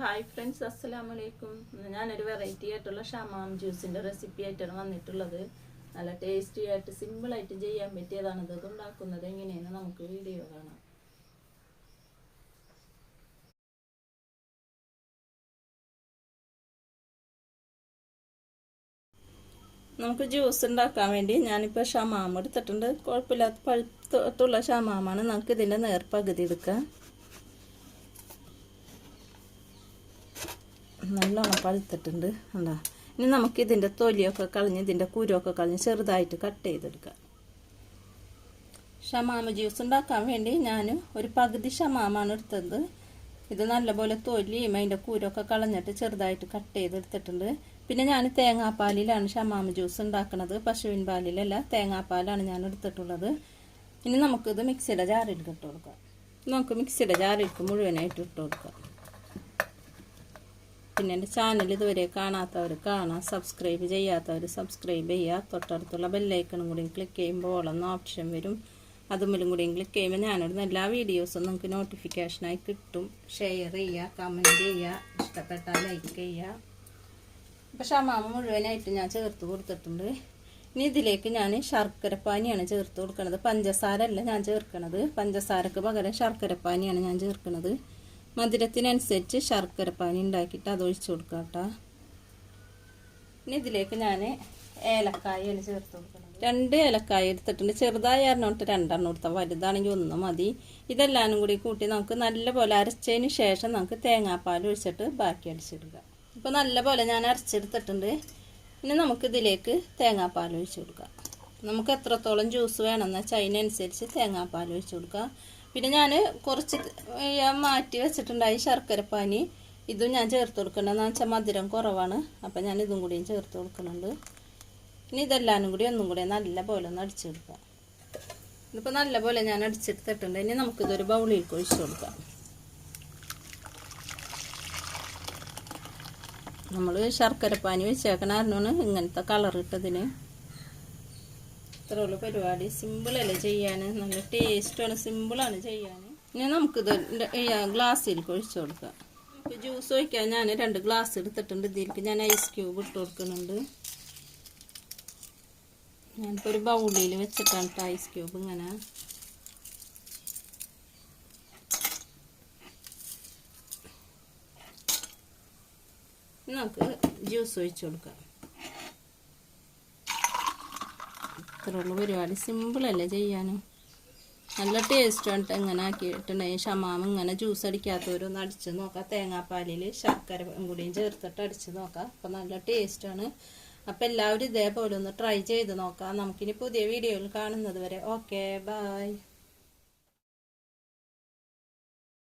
Hi friends അസ്സലാമു അലൈക്കും ഞാനൊരു വെറൈറ്റി ആയിട്ടുള്ള ഷമാം ജ്യൂസിന്റെ റെസിപ്പി ആയിട്ടാണ് വന്നിട്ടുള്ളത്. നല്ല ടേസ്റ്റി ആയിട്ട് സിമ്പിളായിട്ട് ചെയ്യാൻ പറ്റിയതാണ്. ഇത് ഉണ്ടാക്കുന്നത് എങ്ങനെയെന്ന് നമുക്ക് വീഡിയോ കാണാം. നമുക്ക് ജ്യൂസ് ഉണ്ടാക്കാൻ വേണ്ടി ഞാനിപ്പോൾ ഷമാം എടുത്തിട്ടുണ്ട്. കുഴപ്പമില്ലാത്ത പഴുത്തുള്ള ഷമാമാണ്. നമുക്ക് ഇതിന്റെ നേർപ്പകുതി എടുക്കാം. നല്ലോണം പഴുത്തിട്ടുണ്ട്. കണ്ടോ? ഇനി നമുക്ക് ഇതിന്റെ തൊലിയൊക്കെ കളഞ്ഞ് ഇതിന്റെ കുരുവൊക്കെ കളഞ്ഞ് ചെറുതായിട്ട് കട്ട് ചെയ്തെടുക്കാം. ഷമാമ ജ്യൂസ് ഉണ്ടാക്കാൻ വേണ്ടി ഞാൻ ഒരു പകുതി ഷമാമാണ് എടുത്തത്. ഇത് നല്ലപോലെ തൊലിയും അതിന്റെ കൂരൊക്കെ കളഞ്ഞിട്ട് ചെറുതായിട്ട് കട്ട് ചെയ്തെടുത്തിട്ടുണ്ട്. പിന്നെ ഞാൻ തേങ്ങാപ്പാലിലാണ് ഷമാമ ജ്യൂസ് ഉണ്ടാക്കുന്നത് പശുവിൻ പാലിലല്ല തേങ്ങാപ്പാലാണ് ഞാൻ എടുത്തിട്ടുള്ളത്. ഇനി നമുക്കിത് മിക്സിയുടെ ജാറിൽ ഇട്ട് കൊടുക്കാം. നമുക്ക് മിക്സിയുടെ ജാറിലേക്ക് മുഴുവനായിട്ട് ഇട്ട് കൊടുക്കാം. പിന്നെ എന്റെ ചാനൽ ഇതുവരെ കാണാത്തവർ കാണാം സബ്സ്ക്രൈബ് ചെയ്യാത്തവർ സബ്സ്ക്രൈബ് ചെയ്യുക. തൊട്ടടുത്തുള്ള ബെല്ലൈക്കണും കൂടി ക്ലിക്ക് ചെയ്യുമ്പോൾ ഓളെന്ന ഓപ്ഷൻ വരും. അതുമ്മലും കൂടി ക്ലിക്ക് ചെയ്യുമ്പോൾ ഞാനിടുന്ന എല്ലാ വീഡിയോസും നിങ്ങൾക്ക് നോട്ടിഫിക്കേഷനായി കിട്ടും. ഷെയർ ചെയ്യുക കമന്റ് ചെയ്യുക ഇഷ്ടപ്പെട്ടാൽ ലൈക്ക് ചെയ്യുക. അപ്പോൾ ഷമാമ മുഴുവനായിട്ട് ഞാൻ ചേർത്ത് കൊടുത്തിട്ടുണ്ട്. ഇനി ഇതിലേക്ക് ഞാൻ ശർക്കരപ്പാനിയാണ് ചേർത്ത് കൊടുക്കുന്നത് പഞ്ചസാര അല്ല ഞാൻ ചേർക്കുന്നത് പഞ്ചസാരക്ക് പകരം ശർക്കരപ്പാനിയാണ് ഞാൻ ചേർക്കുന്നത് മധുരത്തിനനുസരിച്ച് ശർക്കര പാനി ഉണ്ടാക്കിയിട്ട് അത് ഒഴിച്ചു കൊടുക്കാം കേട്ടോ. ഇനി ഇതിലേക്ക് ഞാൻ ഏലക്കായാണ് ചേർത്ത് കൊടുക്കുന്നത്. രണ്ട് ഏലക്കായ എടുത്തിട്ടുണ്ട്. ചെറുതായി അറിഞ്ഞോട്ട് രണ്ടെണ്ണം കൊടുത്താൽ വലുതാണെങ്കിൽ ഒന്ന് മതി. ഇതെല്ലാനും കൂടി കൂട്ടി നമുക്ക് നല്ലപോലെ അരച്ചതിന് ശേഷം നമുക്ക് തേങ്ങാപ്പാൽ ഒഴിച്ചിട്ട് ബാക്കി അടിച്ചെടുക്കാം ഇപ്പോൾ നല്ലപോലെ ഞാൻ അരച്ചെടുത്തിട്ടുണ്ട്. ഇനി നമുക്ക് ഇതിലേക്ക് തേങ്ങാപ്പാൽ ഒഴിച്ചു കൊടുക്കാം. നമുക്ക് എത്രത്തോളം ജ്യൂസ് വേണമെന്ന് വെച്ചാൽ അതിനനുസരിച്ച് തേങ്ങാപ്പാൽ ഒഴിച്ചു കൊടുക്കാം. പിന്നെ ഞാൻ കുറച്ച് മാറ്റി വെച്ചിട്ടുണ്ടായി ശർക്കരപ്പാനി ഇതും ഞാൻ ചേർത്ത് കൊടുക്കണമെന്ന് വെച്ചാൽ മധുരം കുറവാണ്. അപ്പം ഞാൻ ഇതും കൂടിയും ചേർത്ത് കൊടുക്കുന്നുണ്ട്. ഇനി ഇതെല്ലാനും കൂടി ഒന്നും കൂടി നല്ല പോലെ ഒന്ന് അടിച്ചെടുക്കാം ഇതിപ്പോൾ നല്ല പോലെ ഞാൻ അടിച്ചെടുത്തിട്ടുണ്ട്. ഇനി നമുക്കിതൊരു ബൗളിലേക്ക് ഒഴിച്ച് കൊടുക്കാം. നമ്മൾ ശർക്കരപ്പാനി വെച്ചേക്കണായിരുന്നു ഇങ്ങനത്തെ കളർ ഇട്ടതിന് ഉള്ളൂ പരിപാടി. സിമ്പിളല്ലേ ചെയ്യാൻ? നല്ല ടേസ്റ്റാണ്. സിമ്പിളാണ് ചെയ്യാൻ. ഇനി നമുക്കിത് ഗ്ലാസ്സിലേക്ക് ഒഴിച്ചു കൊടുക്കാം. നമുക്ക് ജ്യൂസ് ഒഴിക്കാൻ ഞാൻ രണ്ട് ഗ്ലാസ് എടുത്തിട്ടുണ്ട്. ഇതിലേക്ക് ഞാൻ ഐസ് ക്യൂബ് ഇട്ട് കൊടുക്കുന്നുണ്ട്. ഞാനിപ്പോൾ ഒരു ബൗളിയിൽ വെച്ചിട്ടാണ് ഐസ് ക്യൂബ് ഇങ്ങനെ. നമുക്ക് ജ്യൂസ് ഒഴിച്ചു കൊടുക്കാം. ഇത്രയുള്ള പരിപാടി സിമ്പിളല്ലേ ചെയ്യാനും? നല്ല ടേസ്റ്റാണ് ഇങ്ങനെ ആക്കിയിട്ടുണ്ടെങ്കിൽ ഷമാം ഇങ്ങനെ ജ്യൂസ് അടിക്കാത്തവരൊന്ന് അടിച്ച് നോക്കാം. തേങ്ങാപ്പാലിൽ ശർക്കര കൂടിയും ചേർത്തിട്ട് അടിച്ച് നോക്കാം. അപ്പം നല്ല ടേസ്റ്റാണ് അപ്പം എല്ലാവരും ഇതേപോലെ ഒന്ന് ട്രൈ ചെയ്ത് നോക്കാം. നമുക്കിനി പുതിയ വീഡിയോയിൽ കാണുന്നത് വരെ. Okay bye